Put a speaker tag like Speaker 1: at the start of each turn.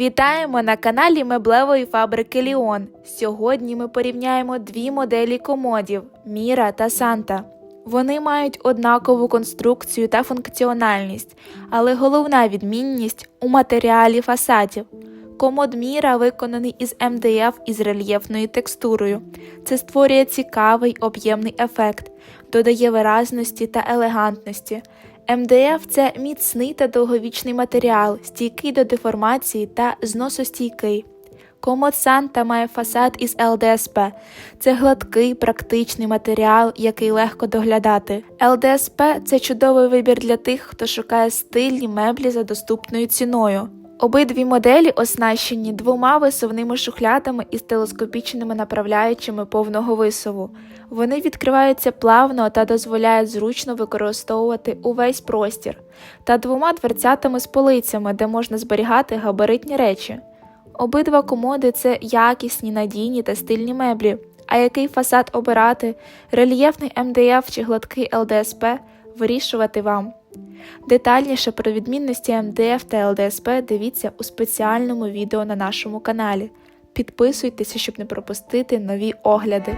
Speaker 1: Вітаємо на каналі меблевої фабрики Ліон. Сьогодні ми порівняємо дві моделі комодів Міра та Санта. Вони мають однакову конструкцію та функціональність, але головна відмінність у матеріалі фасадів. Комод Міра виконаний із МДФ із рельєфною текстурою. Це створює цікавий об'ємний ефект, додає виразності та елегантності. МДФ це міцний та довговічний матеріал, стійкий до деформації та зносостійкий. Комод Санта має фасад із ЛДСП. Це гладкий, практичний матеріал, який легко доглядати. ЛДСП це чудовий вибір для тих, хто шукає стильні меблі за доступною ціною. Обидві моделі оснащені двома висувними шухлядами із телескопічними направляючими повного висуву. Вони відкриваються плавно та дозволяють зручно використовувати увесь простір, та двома дверцятами з полицями, де можна зберігати габаритні речі. Обидва комоди це якісні, надійні та стильні меблі. А який фасад обирати, рельєфний МДФ чи гладкий ЛДСП вирішувати вам. Детальніше про відмінності МДФ та ЛДСП дивіться у спеціальному відео на нашому каналі. Підписуйтеся, щоб не пропустити нові огляди.